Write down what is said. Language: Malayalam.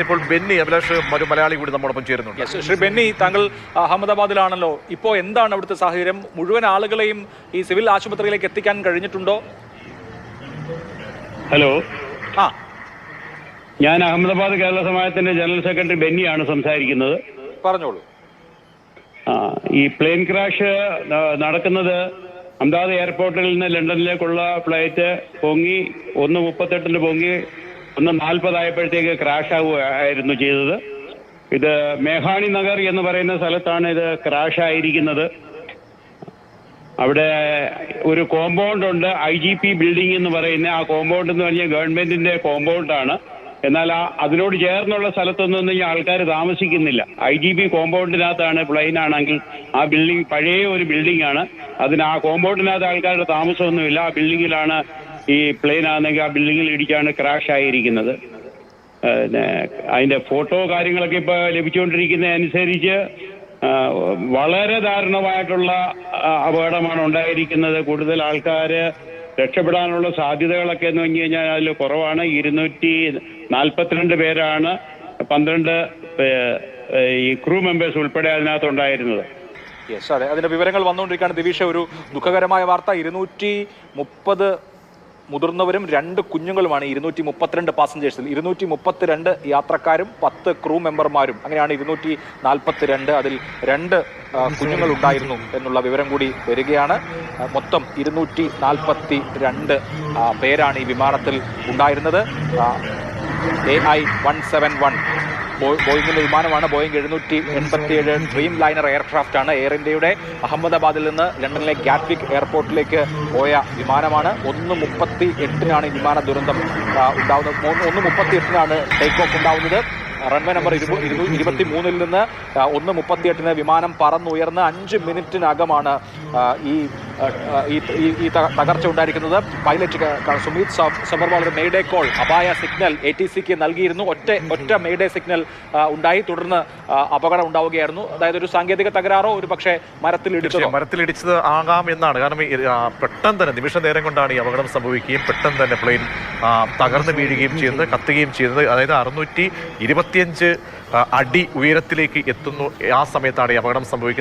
ഇപ്പോൾ ബെന്നി അഭിലാഷ് ഒരു മലയാളി കൂടി നമ്മോടൊപ്പം ചേരുന്നുണ്ട്. യെസ് ശ്രീ ബെന്നി താങ്കൾ അഹമ്മദാബാദിലാണല്ലോ. ഇപ്പോൾ എന്താണ് അവിടുത്തെ സാഹചര്യം? മുഴുവൻ ആളുകളെയും ഈ സിവിൽ ആശുപത്രിയിലേക്ക് എത്തിക്കാൻ കഴിഞ്ഞിട്ടുണ്ടോ? ഹലോ. ആ. ഞാൻ അഹമ്മദാബാദ് കേരള സമാജത്തിന്റെ ജനറൽ സെക്രട്ടറി ബെന്നിയാണ് സംസാരിക്കുന്നത്. പറഞ്ഞോളൂ. ആ, ഈ പ്ലെയിൻ ക്രാഷ് നടക്കുന്നത് അഹമ്മദാബാദ് എയർപോർട്ടിൽ നിന്ന് ലണ്ടനിലേക്കുള്ള ഫ്ലൈറ്റ് പൊങ്ങി ഒന്ന് മുപ്പത്തെട്ടിന് പൊങ്ങി ഒന്ന് നാൽപ്പതായപ്പോഴത്തേക്ക് ക്രാഷ് ആവുകയായിരുന്നു ചെയ്തത്. ഇത് മേഘാണി നഗർ എന്ന് പറയുന്ന സ്ഥലത്താണ് ഇത് ക്രാഷ് ആയിരിക്കുന്നത് അവിടെ ഒരു കോമ്പൗണ്ട് ഉണ്ട്. ഐ ജി പി ബിൽഡിംഗ് എന്ന് പറയുന്ന ആ കോമ്പൗണ്ട് എന്ന് പറഞ്ഞാൽ ഗവൺമെന്റിന്റെ കോമ്പൗണ്ടാണ് എന്നാൽ ആ അതിനോട് ചേർന്നുള്ള സ്ഥലത്തൊന്നും ഈ ആൾക്കാർ താമസിക്കുന്നില്ല. ഐ ജി ബി കോമ്പൗണ്ടിനകത്താണ് പ്ലെയിൻ ആണെങ്കിൽ ആ ബിൽഡിംഗ് പഴയ ഒരു ബിൽഡിംഗ് ആണ്. അതിന് ആ കോമ്പൗണ്ടിനകത്ത് ആൾക്കാരുടെ താമസമൊന്നുമില്ല. ആ ബിൽഡിങ്ങിലാണ് ഈ പ്ലെയിൻ ആണെങ്കിൽ ആ ബിൽഡിങ്ങിൽ ഇടിച്ചാണ് ക്രാഷ് ആയിരിക്കുന്നത്. പിന്നെ അതിന്റെ ഫോട്ടോ കാര്യങ്ങളൊക്കെ ഇപ്പൊ ലഭിച്ചുകൊണ്ടിരിക്കുന്ന അനുസരിച്ച് വളരെ ദാരുണമായിട്ടുള്ള അപകടമാണ് ഉണ്ടായിരിക്കുന്നത്. കൂടുതൽ ആൾക്കാര് രക്ഷപ്പെടാനുള്ള സാധ്യതകളൊക്കെ എന്ന് പറഞ്ഞു കഴിഞ്ഞാൽ അതിൽ കുറവാണ്. ഇരുന്നൂറ്റി നാൽപ്പത്തിരണ്ട് പേരാണ് പന്ത്രണ്ട് ഈ ക്രൂ മെമ്പേഴ്സ് ഉൾപ്പെടെ അതിനകത്ത് ഉണ്ടായിരുന്നത്. യെസ് അതെ. അതിന്റെ വിവരങ്ങൾ വന്നുകൊണ്ടിരിക്കുകയാണ്. ദിവിഷ ഒരു ദുഃഖകരമായ വാർത്ത. ഇരുന്നൂറ്റി മുപ്പത് മുതിർന്നവരും രണ്ട് കുഞ്ഞുങ്ങളുമാണ് ഇരുന്നൂറ്റി മുപ്പത്തിരണ്ട് പാസഞ്ചേഴ്സിൽ ഇരുന്നൂറ്റി മുപ്പത്തിരണ്ട് യാത്രക്കാരും പത്ത് ക്രൂ മെമ്പർമാരും അങ്ങനെയാണ് ഇരുന്നൂറ്റി നാൽപ്പത്തിരണ്ട് അതിൽ രണ്ട് കുഞ്ഞുങ്ങൾ ഉണ്ടായിരുന്നു എന്നുള്ള വിവരം കൂടി വരികയാണ്. മൊത്തം ഇരുന്നൂറ്റി നാൽപ്പത്തി രണ്ട് പേരാണ് ഈ വിമാനത്തിൽ ഉണ്ടായിരുന്നത്. A I one seven one ബോയിങ്ങിന്റെ വിമാനമാണ്. ബോയിങ് എഴുന്നൂറ്റി എൺപത്തിയേഴ് ഡ്രീം ലൈനർ എയർക്രാഫ്റ്റ് ആണ്. എയർ ഇന്ത്യയുടെ അഹമ്മദാബാദിൽ നിന്ന് ലണ്ടനിലെ ഗാറ്റ്വിക് എയർപോർട്ടിലേക്ക് പോയ വിമാനമാണ്. ഒന്ന് മുപ്പത്തി എട്ടിനാണ് ഈ വിമാന ദുരന്തം ഉണ്ടാവുന്നത്. ഒന്ന് മുപ്പത്തി എട്ടിനാണ് ടേക്ക് ഓഫ് ഉണ്ടാവുന്നത്. റൺവേ നമ്പർ ഇരുപത്തി മൂന്നിൽ നിന്ന് ഒന്ന് മുപ്പത്തിയെട്ടിന് വിമാനം പറന്നുയർന്ന് അഞ്ച് മിനിറ്റിനകമാണ് ഈ ഈ തകർച്ച ഉണ്ടായിരിക്കുന്നത്. പൈലറ്റ് സുമീത് സബർവാൾ ഒരു മെയ്ഡേ കോൾ അപായ സിഗ്നൽ എ ടി സിക്ക് നൽകിയിരുന്നു. ഒറ്റ ഒറ്റ മെയ്ഡേ സിഗ്നൽ ഉണ്ടായി. തുടർന്ന് അപകടം ഉണ്ടാവുകയായിരുന്നു. അതായത് ഒരു സാങ്കേതിക തകരാറോ ഒരു പക്ഷേ തീർച്ചയായും മരത്തിലിടിച്ചത് ആകാം എന്നാണ്. കാരണം പെട്ടെന്ന് തന്നെ നിമിഷ നേരം കൊണ്ടാണ് ഈ അപകടം സംഭവിക്കുകയും പെട്ടെന്ന് തന്നെ പ്ലെയിൻ തകർന്ന് വീഴുകയും ചെയ്യുന്നത് കത്തുകയും ചെയ്യുന്നത്. അതായത് അറുന്നൂറ്റി ഇരുപത്തിയഞ്ച് അടി ഉയരത്തിലേക്ക് എത്തുന്നു. ആ സമയത്താണ് ഈ അപകടം സംഭവിക്കുന്നത്.